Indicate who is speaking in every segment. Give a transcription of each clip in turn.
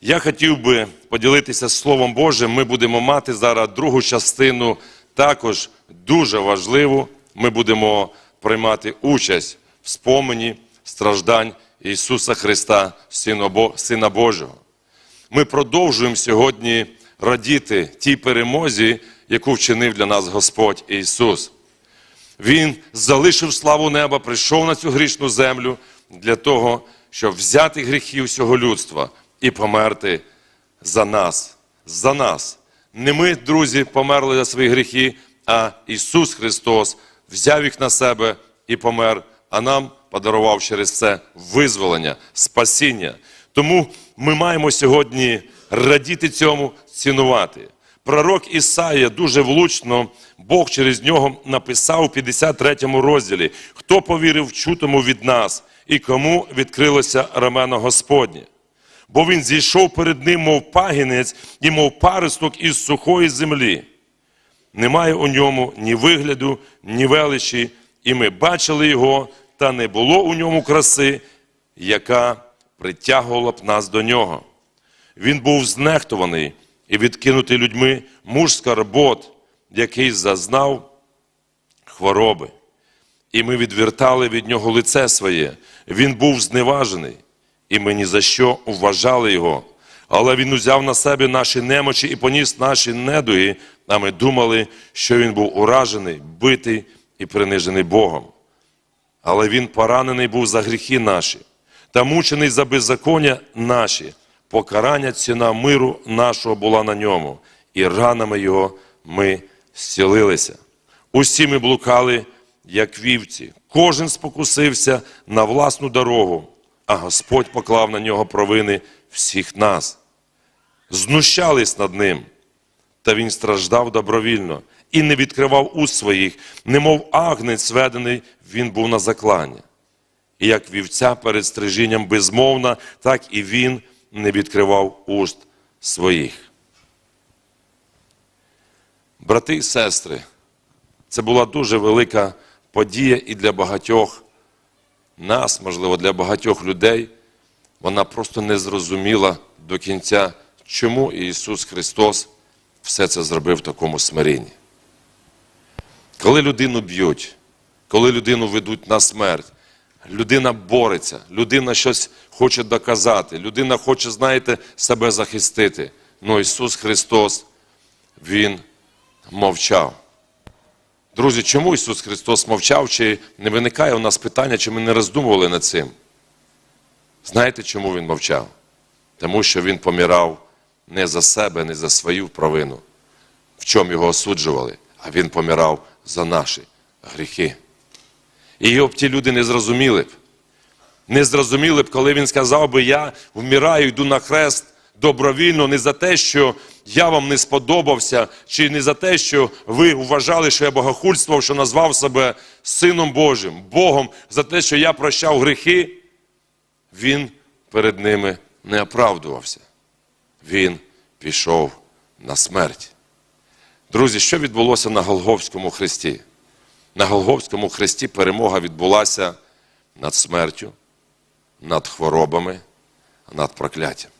Speaker 1: Я хотів би поділитися Словом Божим. Ми будемо мати зараз другу частину, також дуже важливу. Ми будемо приймати участь в спомені страждань Ісуса Христа, Сина Божого. Ми продовжуємо сьогодні радіти тій перемозі, яку вчинив для нас Господь Ісус. Він залишив славу неба, прийшов на цю грішну землю для того, щоб взяти гріхи всього людства і померти за нас. За нас. Не ми, друзі, померли за свої гріхи, а Ісус Христос взяв їх на себе і помер, а нам подарував через це визволення, спасіння. Тому ми маємо сьогодні радіти цьому, цінувати. Пророк Ісаїя дуже влучно, Бог через нього написав у 53 розділі, хто повірив чутому від нас і кому відкрилося рамено Господнє. Бо він зійшов перед ним, мов пагінець і мов паросток із сухої землі. Немає у ньому ні вигляду, ні величі, і ми бачили його, та не було у ньому краси, яка притягувала б нас до нього. Він був знехтуваний і відкинутий людьми муж скарбот, який зазнав хвороби. І ми відвертали від нього лице своє. Він був зневажений, і ми ні за що вважали його. Але він узяв на себе наші немочі і поніс наші недуги, а ми думали, що він був уражений, битий і принижений Богом. Але він поранений був за гріхи наші, та мучений за беззаконня наші. Покарання ціна миру нашого була на ньому, і ранами його ми зцілилися. Усі ми блукали, як вівці, кожен спокусився на власну дорогу, а Господь поклав на нього провини всіх нас. Знущались над ним, та він страждав добровільно і не відкривав уст своїх, немов агнець сведений, він був на заклання. І як вівця перед стрижінням безмовна, так і він не відкривав уст своїх. Брати і сестри, це була дуже велика подія і для багатьох нас, можливо, для багатьох людей. Вона просто не зрозуміла до кінця, чому Ісус Христос все це зробив в такому смиренні. Коли людину б'ють, коли людину ведуть на смерть, людина бореться, людина щось хоче доказати, людина хоче, знаєте, себе захистити. Ну Ісус Христос, Він мовчав. Друзі, чому Ісус Христос мовчав? Чи не виникає у нас питання, чи ми не роздумували над цим? Знаєте, чому Він мовчав? Тому що Він помирав не за себе, не за свою провину, в чому його осуджували, а Він помирав за наші гріхи. І його б ті люди не зрозуміли б. Не зрозуміли б, коли він сказав би, я вмираю, йду на хрест добровільно, не за те, що я вам не сподобався, чи не за те, що ви вважали, що я богохульствував, що назвав себе Сином Божим, Богом, за те, що я прощав гріхи, він перед ними не оправдувався. Він пішов на смерть. Друзі, що відбулося на Голговському хресті? На Голговському хресті перемога відбулася над смертю, над хворобами, над прокляттям,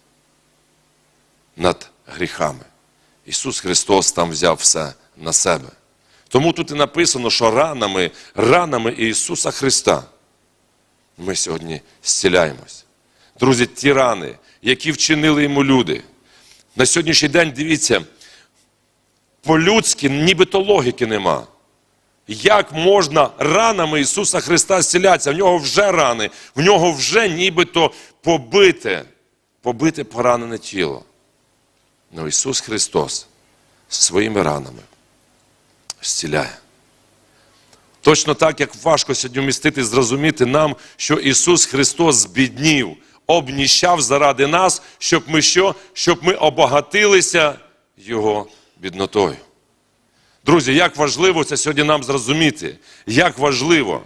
Speaker 1: над гріхами. Ісус Христос там взяв все на себе. Тому тут і написано, що ранами, ранами Ісуса Христа ми сьогодні зціляємось. Друзі, ті рани, які вчинили йому люди. На сьогоднішній день дивіться, по-людськи нібито логіки нема. Як можна ранами Ісуса Христа зцілятися? В нього вже рани, в нього вже нібито побите, побите поранене тіло. Ну Ісус Христос своїми ранами зціляє. Точно так, як важко сьогодні вмістити, зрозуміти нам, що Ісус Христос збіднів, обніщав заради нас, щоб ми що? Щоб ми обагатилися Його біднотою. Друзі, як важливо це сьогодні нам зрозуміти, як важливо.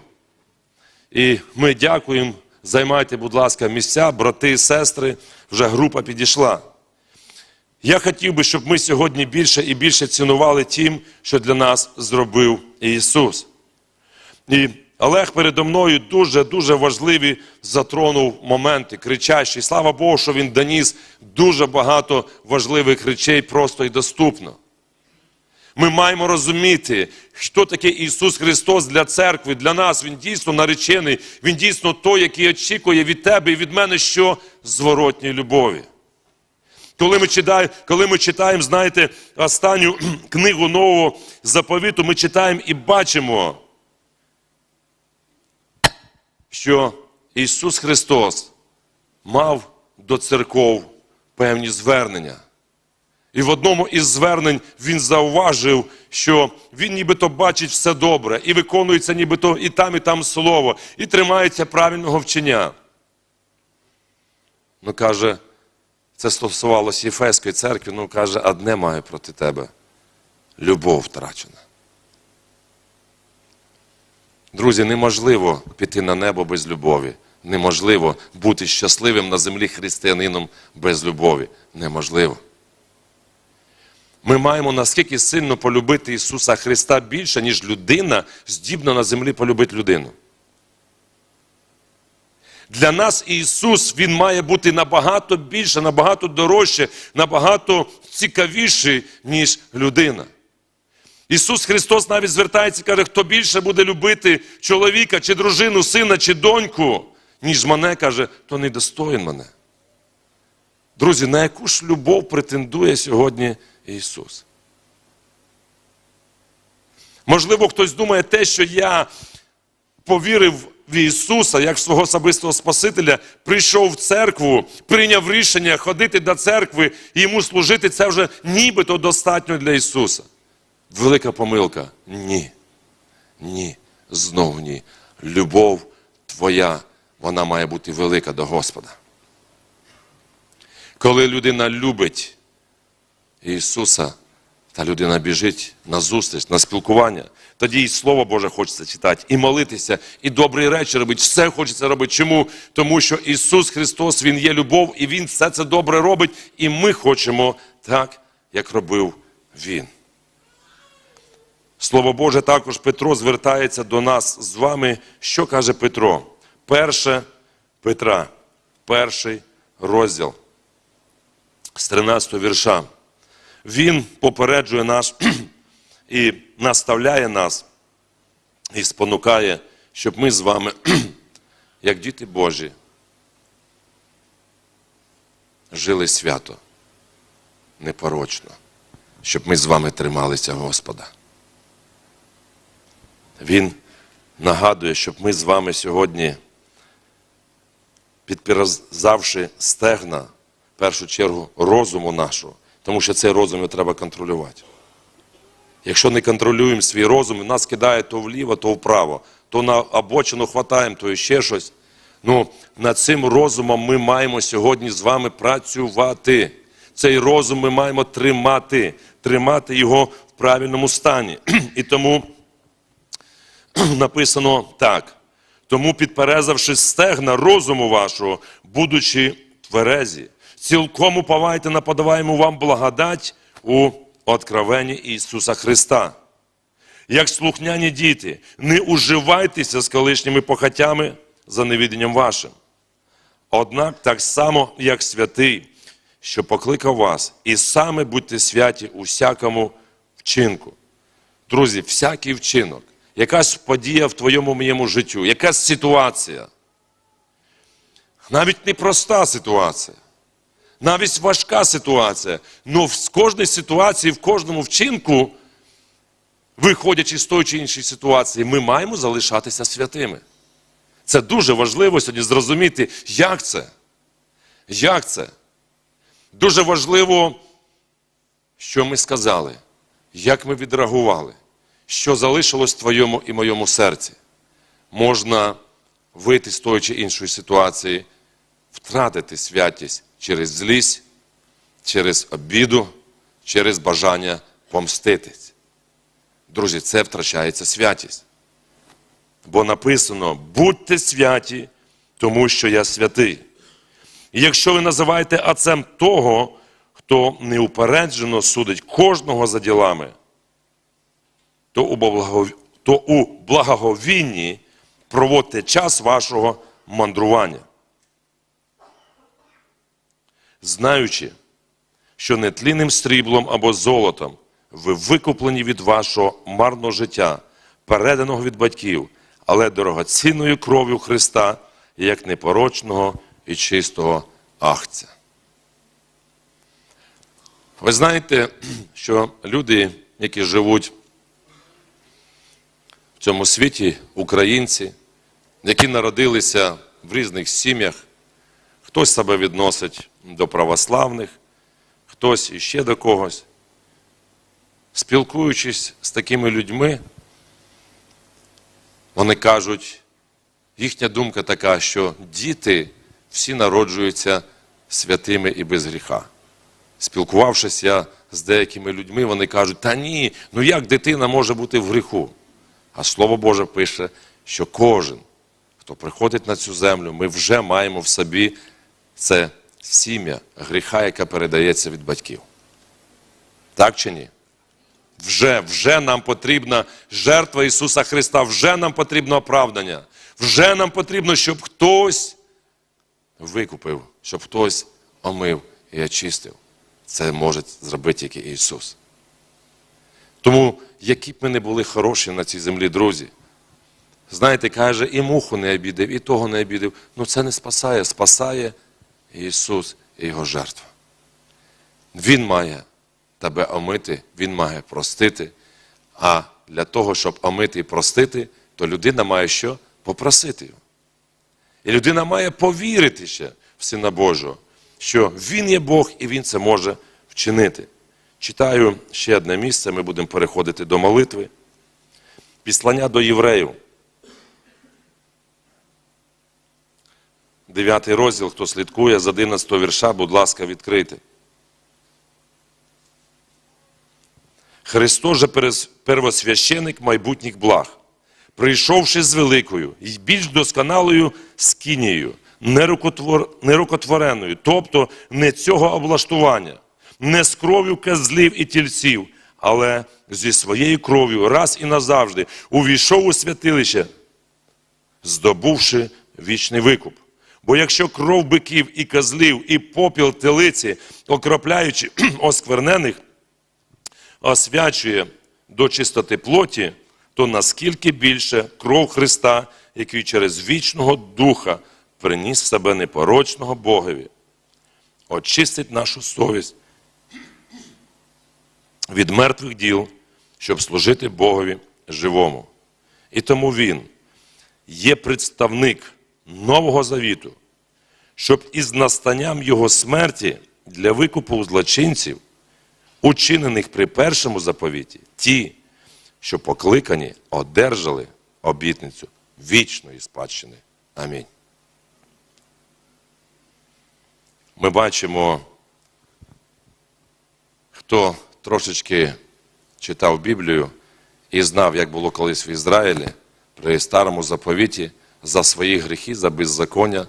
Speaker 1: І ми дякуємо, займайте, будь ласка, місця, брати і сестри, вже група підійшла. Я хотів би, щоб ми сьогодні більше і більше цінували тим, що для нас зробив Ісус. І Олег передо мною дуже-дуже важливі затронув моменти, кричащі. Слава Богу, що він доніс дуже багато важливих речей просто і доступно. Ми маємо розуміти, що таке Ісус Христос для церкви, для нас. Він дійсно наречений, Він дійсно той, який очікує від тебе і від мене що зворотній любові. Коли ми читаємо, коли ми читаємо, знаєте, останню книгу Нового заповіту, ми читаємо і бачимо, що Ісус Христос мав до церков певні звернення. І в одному із звернень він зауважив, що він нібито бачить все добре, і виконується нібито і там, і там слово, і тримається правильного вчення. Ну, каже, це стосувалося Єфеської церкви, ну каже, одне маю проти тебе любов втрачена. Друзі, неможливо піти на небо без любові. Неможливо бути щасливим на землі християнином без любові. Неможливо. Ми маємо наскільки сильно полюбити Ісуса Христа більше, ніж людина здібна на землі полюбити людину. Для нас Ісус Він має бути набагато більше, набагато дорожче, набагато цікавіший, ніж людина. Ісус Христос навіть звертається і каже, хто більше буде любити чоловіка, чи дружину, сина, чи доньку, ніж мене, каже, то не достоїн мене. Друзі, на яку ж любов претендує сьогодні Ісус? Можливо, хтось думає те, що я повірив в Ісуса як свого особистого Спасителя, прийшов в церкву, прийняв рішення ходити до церкви і йому служити, це вже нібито достатньо для Ісуса. Велика помилка. Ні. Ні. Знов ні. Любов твоя, вона має бути велика до Господа. Коли людина любить Ісуса, та людина біжить на зустріч, на спілкування, тоді і Слово Боже хочеться читати, і молитися, і добрі речі робити. Все хочеться робити. Чому? Тому що Ісус Христос, Він є любов, і Він все це добре робить, і ми хочемо так, як робив Він. Слово Боже, також Петро звертається до нас з вами. Що каже Петро? Перше Петра, перший розділ з 13 вірша. Він попереджує нас і наставляє нас, і спонукає, щоб ми з вами, як діти Божі, жили свято, непорочно, щоб ми з вами трималися Господа. Він нагадує, щоб ми з вами сьогодні, підпіразавши стегна, в першу чергу, розуму нашого, тому що цей розум треба контролювати. Якщо не контролюємо свій розум, нас кидає то вліво, то вправо, то на обочину хватаємо, то ще щось. Ну, над цим розумом ми маємо сьогодні з вами працювати. Цей розум ми маємо тримати, тримати його в правильному стані. І тому написано так. Тому, підперезавши стегна розуму вашого, будучи тверезі, цілком уповайте на подаваємо вам благодать у откровенні Ісуса Христа. Як слухняні діти, не уживайтеся з колишніми похотями за невіденням вашим. Однак так само, як святий, що покликав вас, і саме будьте святі у всякому вчинку. Друзі, всякий вчинок, якась подія в твоєму моєму життю, якась ситуація. Навіть непроста ситуація, навіть важка ситуація. але в кожній ситуації, в кожному вчинку, виходячи з тої чи іншої ситуації, ми маємо залишатися святими. Це дуже важливо сьогодні зрозуміти, як це. Як це? Дуже важливо, що ми сказали, як ми відреагували, що залишилось в твоєму і моєму серці. Можна вийти з тої чи іншої ситуації, втратити святість через злість, через обіду, через бажання помститись. Друзі, це втрачається святість. Бо написано: будьте святі, тому що я святий. І якщо ви називаєте отцем того, хто неупереджено судить кожного за ділами, то у, благов... то у благоговінні проводьте час вашого мандрування. Знаючи, що не тлінним сріблом або золотом ви викуплені від вашого марного життя, переданого від батьків, але дорогоцінною кров'ю Христа, як непорочного і чистого ахця. Ви знаєте, що люди, які живуть в цьому світі, українці, які народилися в різних сім'ях, хтось себе відносить до православних, хтось іще до когось. Спілкуючись з такими людьми, вони кажуть, їхня думка така, що діти всі народжуються святими і без гріха. Спілкувавшись я з деякими людьми, вони кажуть, та ні, ну як дитина може бути в гріху? А Слово Боже пише, що кожен, хто приходить на цю землю, ми вже маємо в собі це сім'я гріха, яка передається від батьків. Так чи ні? Вже, вже нам потрібна жертва Ісуса Христа, вже нам потрібно оправдання, вже нам потрібно, щоб хтось викупив, щоб хтось омив і очистив. Це може зробити тільки Ісус. Тому, які б ми не були хороші на цій землі, друзі, знаєте, каже, і муху не обідав, і того не обідав. Ну це не спасає, спасає Ісус і Його жертва. Він має тебе омити, Він має простити. А для того, щоб омити і простити, то людина має що? Попросити його. І людина має повірити ще в Сина Божого, що Він є Бог і Він це може вчинити. Читаю ще одне місце, ми будемо переходити до молитви. Післання до євреїв. Дев'ятий розділ, хто слідкує з 11 вірша, будь ласка, відкрийте. Христос же первосвященик майбутніх благ, прийшовши з великою і більш досконалою скінією, нерукотвореною, тобто не цього облаштування, не з кров'ю козлів і тільців, але зі своєю кров'ю раз і назавжди увійшов у святилище, здобувши вічний викуп. Бо якщо кров биків і козлів, і попіл телиці, окропляючи осквернених, освячує до чистоти плоті, то наскільки більше кров Христа, який через вічного Духа приніс в себе непорочного Богові, очистить нашу совість від мертвих діл, щоб служити Богові живому. І тому Він є представник Нового Завіту, щоб із настанням Його смерті для викупу злочинців учинених при першому заповіті, ті, що покликані, одержали обітницю вічної спадщини. Амінь. Ми бачимо, хто трошечки читав Біблію і знав, як було колись в Ізраїлі при старому заповіті за свої гріхи, за беззаконня,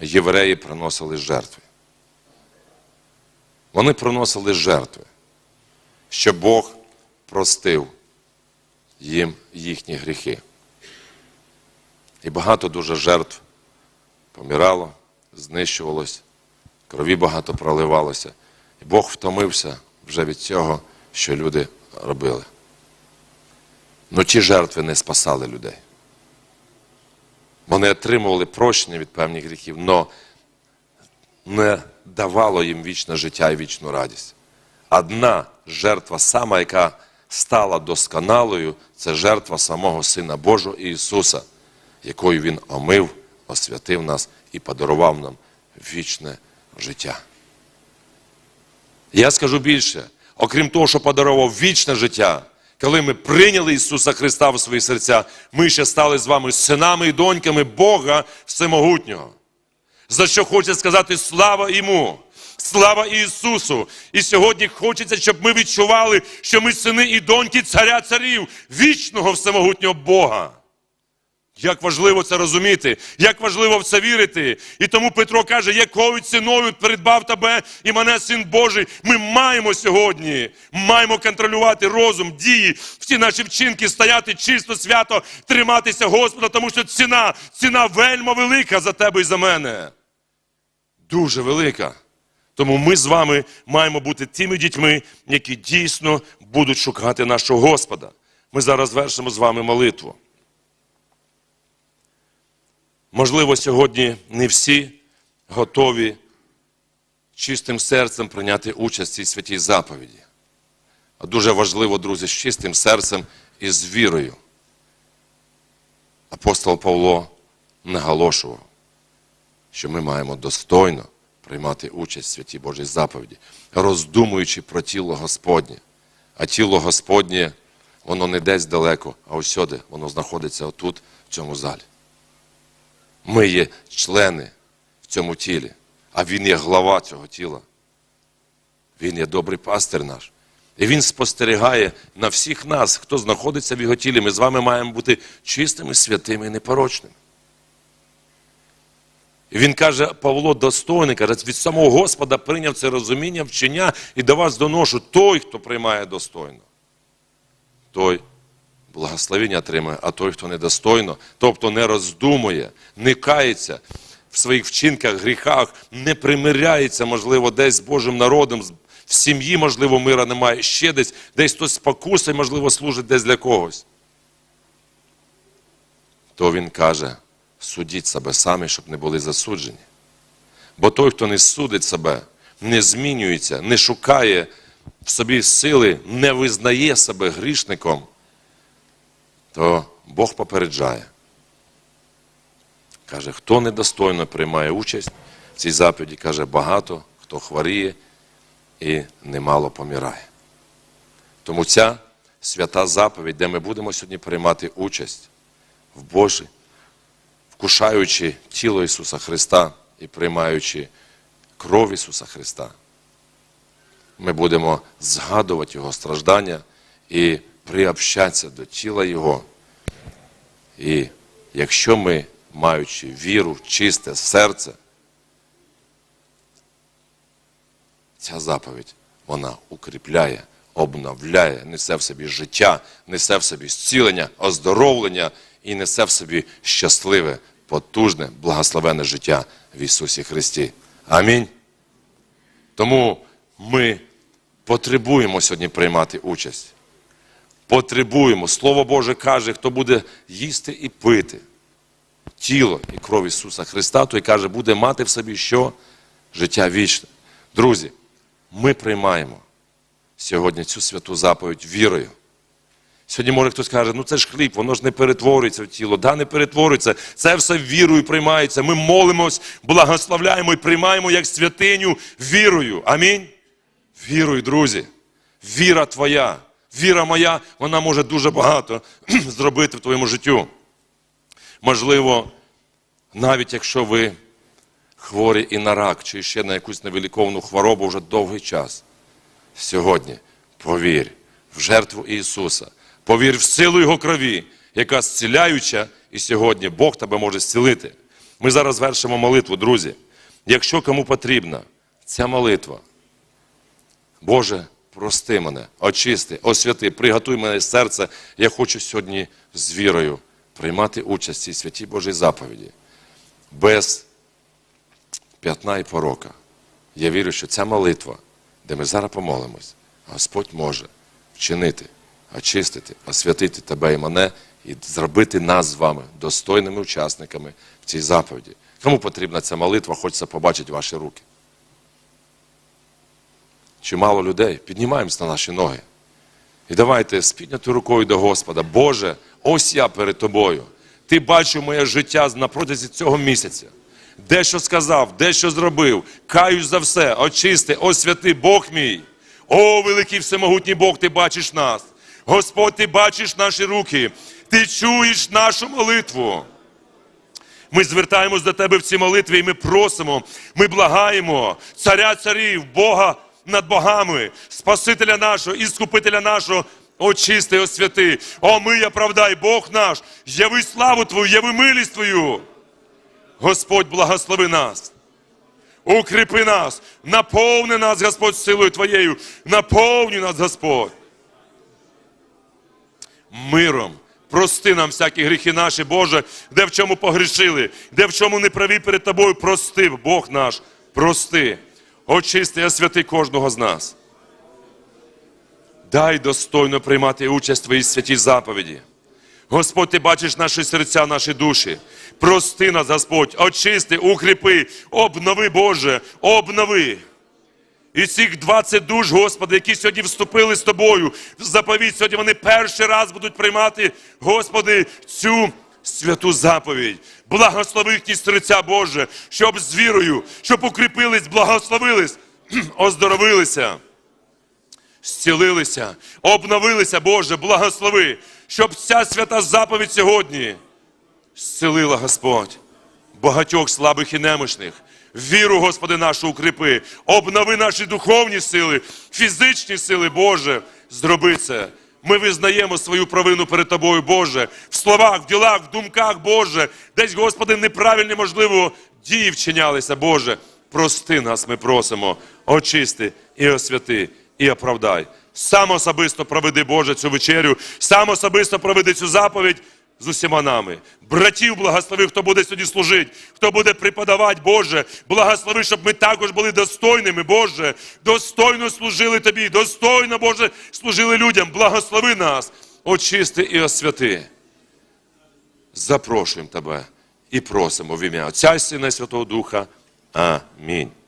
Speaker 1: євреї приносили жертви. Вони приносили жертви, щоб Бог простив їм їхні гріхи. І багато дуже жертв помирало, знищувалось, крові багато проливалося. І Бог втомився вже від цього, що люди робили. Ну ті жертви не спасали людей. Вони отримували прощення від певних гріхів, але не давало їм вічне життя і вічну радість. Одна жертва, сама, яка стала досконалою, це жертва самого Сина Божого Ісуса, якою Він омив, освятив нас і подарував нам вічне життя. Я скажу більше, окрім того, що подарував вічне життя, коли ми прийняли Ісуса Христа в свої серця, ми ще стали з вами синами і доньками Бога Всемогутнього. За що хочеться сказати слава йому, слава Ісусу. І сьогодні хочеться, щоб ми відчували, що ми сини і доньки царя царів, вічного всемогутнього Бога. Як важливо це розуміти, як важливо в це вірити. І тому Петро каже, якою ціною передбав тебе і мене, син Божий. Ми маємо сьогодні, маємо контролювати розум, дії, всі наші вчинки, стояти чисто, свято, триматися Господа, тому що ціна, ціна вельма велика за тебе і за мене. Дуже велика. Тому ми з вами маємо бути тими дітьми, які дійсно будуть шукати нашого Господа. Ми зараз вершимо з вами молитву. Можливо, сьогодні не всі готові чистим серцем прийняти участь в цій святій заповіді. А дуже важливо, друзі, з чистим серцем і з вірою. Апостол Павло наголошував, що ми маємо достойно приймати участь в святій Божій заповіді, роздумуючи про тіло Господнє. А тіло Господнє, воно не десь далеко, а усюди, воно знаходиться отут, в цьому залі. Ми є члени в цьому тілі, а Він є глава цього тіла. Він є добрий пастир наш. І Він спостерігає на всіх нас, хто знаходиться в його тілі. Ми з вами маємо бути чистими, святими і непорочними. І він каже, Павло достойний, каже, від самого Господа прийняв це розуміння, вчення і до вас доношу той, хто приймає достойно. Той благословення отримує, а той, хто недостойно, тобто не роздумує, не кається в своїх вчинках, гріхах, не примиряється, можливо, десь з Божим народом, в сім'ї, можливо, мира немає, ще десь, десь хтось спокусить, можливо, служить десь для когось. То він каже, судіть себе самі, щоб не були засуджені. Бо той, хто не судить себе, не змінюється, не шукає в собі сили, не визнає себе грішником, то Бог попереджає. Каже, хто недостойно приймає участь в цій заповіді, каже, багато, хто хворіє і немало помирає. Тому ця свята заповідь, де ми будемо сьогодні приймати участь в Божій, вкушаючи тіло Ісуса Христа і приймаючи кров Ісуса Христа, ми будемо згадувати Його страждання і приобщатися до тіла Його. І якщо ми, маючи віру, в чисте серце, ця заповідь вона укріпляє, обновляє, несе в собі життя, несе в собі зцілення, оздоровлення і несе в собі щасливе, потужне, благословенне життя в Ісусі Христі. Амінь. Тому ми потребуємо сьогодні приймати участь. Потребуємо. Слово Боже каже, хто буде їсти і пити тіло і кров Ісуса Христа, той каже, буде мати в собі що? Життя вічне. Друзі, ми приймаємо сьогодні цю святу заповідь вірою. Сьогодні, може, хтось каже, ну це ж хліб, воно ж не перетворюється в тіло. Да, не перетворюється. Це все вірою приймається. Ми молимось, благословляємо і приймаємо як святиню вірою. Амінь. Вірою, друзі. Віра твоя, віра моя, вона може дуже багато зробити в твоєму життю. Можливо, навіть якщо ви хворі і на рак, чи ще на якусь невиліковну хворобу вже довгий час. Сьогодні повір в жертву Ісуса, повір в силу Його крові, яка зціляюча, і сьогодні Бог тебе може зцілити. Ми зараз вершимо молитву, друзі. Якщо кому потрібна ця молитва, Боже, прости мене, очисти, освяти, приготуй мене серце. Я хочу сьогодні з вірою приймати участь в цій святій Божій заповіді. Без п'ятна і порока. Я вірю, що ця молитва, де ми зараз помолимось, Господь може вчинити, очистити, освятити тебе і мене і зробити нас з вами достойними учасниками в цій заповіді. Кому потрібна ця молитва, хочеться побачити ваші руки. Чимало людей, піднімаємось на наші ноги. І давайте з піднятою рукою до Господа. Боже, ось я перед тобою. Ти бачив моє життя на протязі цього місяця. Дещо сказав, дещо зробив. Каюсь за все, очисти, освяти Бог мій. О, великий всемогутній Бог, ти бачиш нас. Господь, ти бачиш наші руки, ти чуєш нашу молитву. Ми звертаємось до тебе в цій молитві, і ми просимо, ми благаємо царя царів, Бога над богами, Спасителя нашого і Скупителя нашого, очисти, освяти, омий, оправдай, Бог наш, яви славу Твою, яви милість Твою. Господь, благослови нас. Укріпи нас, наповни нас, Господь, силою Твоєю, наповни нас, Господь. Миром. Прости нам всякі гріхи наші, Боже, де в чому погрішили, де в чому не праві перед Тобою, прости, Бог наш, прости. Очисти, освяти кожного з нас. Дай достойно приймати участь в Твоїй святій заповіді. Господь, ти бачиш наші серця, наші душі. Прости нас, Господь, очисти, укріпи, обнови, Боже, обнови. І цих 20 душ, Господи, які сьогодні вступили з тобою в заповідь, сьогодні вони перший раз будуть приймати, Господи, цю святу заповідь. Благослови їхні серця, Боже, щоб з вірою, щоб укріпились, благословились, оздоровилися зцілилися, обновилися, Боже, благослови, щоб ця свята заповідь сьогодні зцілила Господь багатьох слабих і немощних. Віру, Господи, нашу укріпи, обнови наші духовні сили, фізичні сили, Боже, зроби це. Ми визнаємо свою провину перед Тобою, Боже, в словах, в ділах, в думках, Боже, десь, Господи, неправильні, можливо, дії вчинялися, Боже. Прости нас, ми просимо, очисти і освяти, і оправдай. Сам особисто проведи, Боже, цю вечерю, сам особисто проведи цю заповідь з усіма нами. Братів благослови, хто буде сьогодні служити, хто буде преподавати, Боже, благослови, щоб ми також були достойними, Боже, достойно служили Тобі, достойно, Боже, служили людям. Благослови нас, очисти і освяти. Запрошуємо Тебе і просимо в ім'я Отця і Сина і Святого Духа. Амінь.